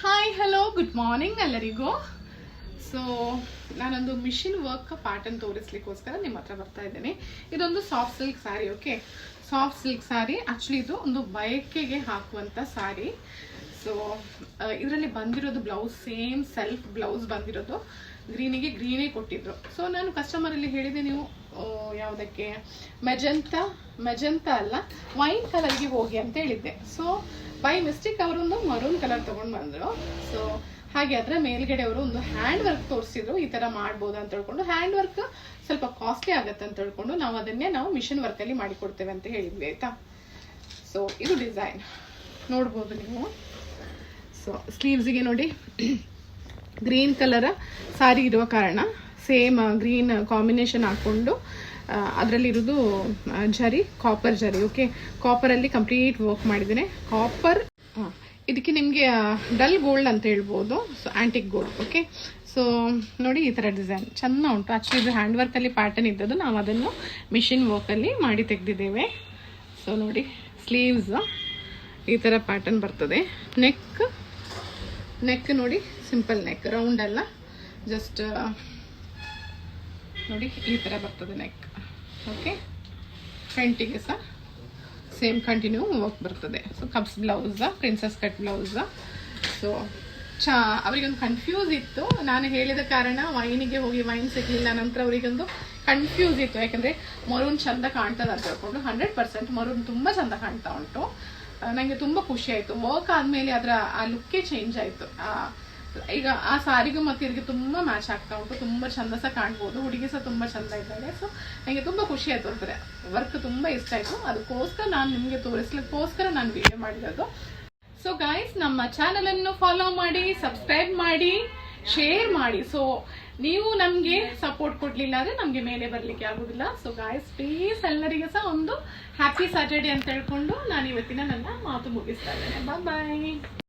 Hi hello good morning ಎಲ್ಲರಿಗೂ. So ನಾನೊಂದು machine work pattern ತೋರಿಸ್ಲಿಕ್ಕೋಸ್ಕರ ನಿಮ್ಮ ಹತ್ರ ಬರ್ತಾ ಇದ್ದೇನೆ. ಇದೊಂದು soft silk sari okay soft silk sari actually ಇದು ಒಂದು ಬಯಕೆಗೆ ಹಾಕುವಂಥ ಸ್ಯಾರಿ ಸೊ ಇದರಲ್ಲಿ ಬಂದಿರೋದು ಬ್ಲೌಸ್ ಸೇಮ್ ಸೆಲ್ಫ್ ಬ್ಲೌಸ್ ಬಂದಿರೋದು. ಗ್ರೀನಿಗೆ ಗ್ರೀನೇ ಕೊಟ್ಟಿದ್ರು. ಸೊ ನಾನು ಕಸ್ಟಮರಲ್ಲಿ ಹೇಳಿದೆ, ನೀವು ಯಾವುದಕ್ಕೆ? ಮೆಜಂತ ಮೆಜಂತ ಅಲ್ಲ ವೈನ್ ಕಲರ್ಗೆ ಹೋಗಿ ಅಂತ ಹೇಳಿದ್ದೆ. ಸೊ ಬೈ ಮಿಸ್ಟೇಕ್ ಒಂದು ಮರೂನ್ ಕಲರ್ ತಗೊಂಡ್ ಬಂದ್ರು. ಸೊ ಹಾಗೆ ಅದರ ಮೇಲ್ಗಡೆ ಅವರು ಒಂದು ಹ್ಯಾಂಡ್ ವರ್ಕ್ ತೋರಿಸಿದ್ರು. ಈ ತರ ಮಾಡ್ಬೋದು ಅಂತ ಹೇಳ್ಕೊಂಡು ಹ್ಯಾಂಡ್ ವರ್ಕ್ ಸ್ವಲ್ಪ ಕಾಸ್ಟ್ಲಿ ಆಗತ್ತೆ ಅಂತ ಹೇಳ್ಕೊಂಡು ನಾವು ಅದನ್ನೇ ನಾವು ಮಿಷನ್ ವರ್ಕ್ ಅಲ್ಲಿ ಮಾಡಿಕೊಡ್ತೇವೆ ಅಂತ ಹೇಳಿದ್ವಿ, ಆಯ್ತಾ? ಸೊ ಇದು ಡಿಸೈನ್ ನೋಡ್ಬೋದು ನೀವು. ಸೊ ಸ್ಲೀವ್ಸಿಗೆ ನೋಡಿ. ಗ್ರೀನ್ ಕಲರ್ ಸಾರಿ ಇರುವ ಕಾರಣ. ಸೇಮ್ ಗ್ರೀನ್ ಕಾಂಬಿನೇಷನ್ ಹಾಕೊಂಡು ಅದರಲ್ಲಿರೋದು ಜರಿ ಕಾಪರ್ ಜರಿ ಓಕೆ ಕಾಪರಲ್ಲಿ ಕಂಪ್ಲೀಟ್ ವರ್ಕ್ ಮಾಡಿದ್ದೀನಿ. ಕಾಪರ್ ಇದಕ್ಕೆ ನಿಮಗೆ ಡಲ್ ಗೋಲ್ಡ್ ಅಂತ ಹೇಳ್ಬೋದು. So antique gold okay so ನೋಡಿ ಈ ಥರ ಡಿಸೈನ್ ಚೆನ್ನ ಉಂಟು. ಆ್ಯಕ್ಚುಲಿ ಇದು ಹ್ಯಾಂಡ್ ವರ್ಕಲ್ಲಿ ಪ್ಯಾಟರ್ನ್ ಇದ್ದದ್ದು. ನಾವು ಅದನ್ನು ಮಿಷಿನ್ ವರ್ಕಲ್ಲಿ ಮಾಡಿ ತೆಗೆದಿದ್ದೇವೆ. ಸೊ ನೋಡಿ ಸ್ಲೀವ್ಸ್ ಈ ಥರ ಪ್ಯಾಟರ್ನ್ ಬರ್ತದೆ. ನೆಕ್ ನೆಕ್ ನೋಡಿ ಸಿಂಪಲ್ ನೆಕ್ ರೌಂಡ್ ಅಲ್ಲ. ಜಸ್ಟ್ ನೋಡಿ ಈ ಥರ ಬರ್ತದೆ ನೆಕ್ ಓಕೆ ಫ್ರಂಟಿಗೆ ಸಹ ಸೇಮ್ ಕಂಟಿನ್ಯೂ ವರ್ಕ್ ಬರ್ತದೆ. So cups blouse princess cut blouse so ಚಾ, ಅವರಿಗೊಂದು ಕನ್ಫ್ಯೂಸ್ ಇತ್ತು. ನಾನು ಹೇಳಿದ ಕಾರಣ ವೈನಿಗೆ ಹೋಗಿ ವೈನ್ ಸಿಗಲಿಲ್ಲ. ನಂತರ ಅವರಿಗೊಂದು ಕನ್ಫ್ಯೂಸ್ ಇತ್ತು. ಯಾಕಂದರೆ ಮರೂನ್ ಚಂದ ಕಾಣ್ತದೆ ಅಂತ ಹೇಳ್ಕೊಂಡು ಹಂಡ್ರೆಡ್ ಪರ್ಸೆಂಟ್ ಮರೂನ್ ತುಂಬ ಚಂದ ಕಾಣ್ತಾ ಉಂಟು. ನನಗೆ ತುಂಬ ಖುಷಿ ಆಯಿತು. ವರ್ಕ್ ಆದಮೇಲೆ ಅದರ, ಆ ಲುಕ್ಕೇ ಚೇಂಜ್ ಆಯಿತು. ಈಗ ಆ ಸಾರಿಗೂ ಮತ್ತೆ ಇದಕ್ಕೆ ತುಂಬ ಮ್ಯಾಚ್ ಆಗ್ತಾ ಉಂಟು. ತುಂಬ ಚಂದ ಸಹ ಕಾಣ್ಬೋದು. ಹುಡುಗಿ ಸಹ ತುಂಬ ಚಂದ ಇದ್ದಾಳೆ. ಸೊ ನನಗೆ ತುಂಬ ಖುಷಿ ಆಯ್ತು ಅಂದರೆ ವರ್ಕ್ ತುಂಬ ಇಷ್ಟ ಆಯಿತು. ಅದಕ್ಕೋಸ್ಕರ ನಾನು ನಿಮಗೆ ತೋರಿಸ್ಲಿಕ್ಕೋಸ್ಕರ ನಾನು ವಿಡಿಯೋ ಮಾಡಿರೋದು. ಸೊ ಗಾಯ್ಸ್ ನಮ್ಮ ಚಾನಲನ್ನು ಫಾಲೋ ಮಾಡಿ ಸಬ್ಸ್ಕ್ರೈಬ್ ಮಾಡಿ ಶೇರ್ ಮಾಡಿ. ಸೊ ನೀವು ನಮಗೆ ಸಪೋರ್ಟ್ ಕೊಡಲಿಲ್ಲ ಅಂದರೆ ನಮಗೆ ಮೇಲೆ ಬರಲಿಕ್ಕೆ ಆಗೋದಿಲ್ಲ. ಸೊ ಗಾಯ್ಸ್ ಪ್ಲೀಸ್ ಎಲ್ಲರಿಗೆ ಸಹ ಒಂದು ಹ್ಯಾಪಿ ಸ್ಯಾಟರ್ಡೆ ಅಂತ ಹೇಳ್ಕೊಂಡು ನಾನು ಇವತ್ತಿನ ನನ್ನ ಮಾತು ಮುಗಿಸ್ತಾ ಇದ್ದೇನೆ. ಬಾಯ್